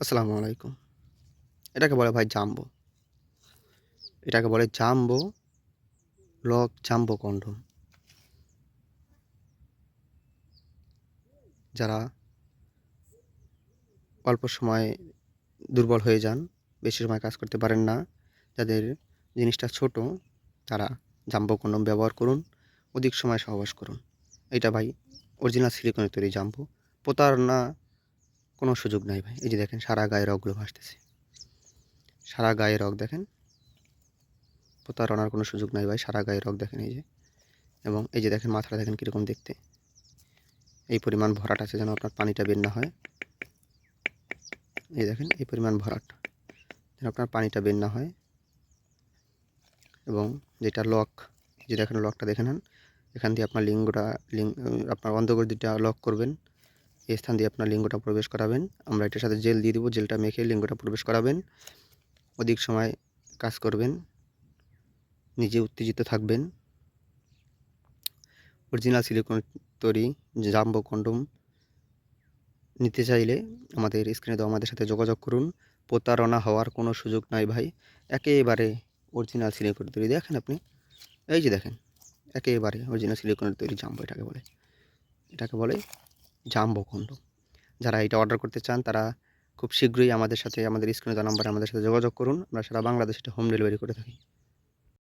আসসালামু আলাইকুম। এটাকে বলে ভাই জাম্বো। এটাকে বলে জাম্বো লক জাম্বো কন্ডম। যারা অল্প সময় দুর্বল হয়ে যান, বেশি সময় কাজ করতে পারেন না, যাদের জিনিসটা ছোট, তারা জাম্বো কন্ডম ব্যবহার করুন, অধিক সময় সহবাস করুন। এটা ভাই অরিজিনাল সিলিকনের তৈরি জাম্বো। প্রতারণা কোনো সুযোগ নাই ভাই। এই যে দেখেন, সারা গায়ে রগগুলো ভাসতেছে। সারা গায়ে রগ দেখেন, প্রতারণার কোনো সুযোগ নাই ভাই, সারা গায়ে রগ দেখেন এই যে। এবং এই যে দেখেন, মাথাটা দেখেন কীরকম দেখতে। এই পরিমাণ ভরাট আছে যেন আপনার পানিটা বের না হয়। এই দেখেন, এই পরিমাণ ভরাট যেন আপনার পানিটা বের না হয়। এবং যেটা লক যে দেখেন, লকটা দেখে নেন। এখান দিয়ে আপনার লিঙ্গটা লিঙ্গ আপনার অন্ধগর্দিটা লক করবেন। এই স্থান দিয়ে আপনার লিঙ্গটা প্রবেশ করাবেন। আমরা এটার সাথে জেল দিয়ে দেবো, জেলটা মেখে লিঙ্গটা প্রবেশ করাবেন। অধিক সময় কাজ করবেন, নিজে উত্তেজিত থাকবেন। অরিজিনাল সিলিকন তৈরি জাম্বো কন্ডম নিতে চাইলে আমাদের স্ক্রিনে দেওয়া আমাদের সাথে যোগাযোগ করুন। প্রতারণা হওয়ার কোনো সুযোগ নাই ভাই। একেবারে অরিজিনাল সিলিকন তৈরি। দেখেন আপনি, এই যে দেখেন, একেবারে অরিজিনাল সিলিকনের তৈরি জাম্বো এটাকে বলে। এটাকে বলে জাম্বো কন্ডম যারা এটা অর্ডার করতে চান, তারা খুব শীঘ্রই আমাদের সাথে, আমাদের স্ক্রিনে দেওয়া নাম্বারে আমাদের সাথে যোগাযোগ করুন। আমরা সারা বাংলাদেশে এটা হোম ডেলিভারি করে থাকি।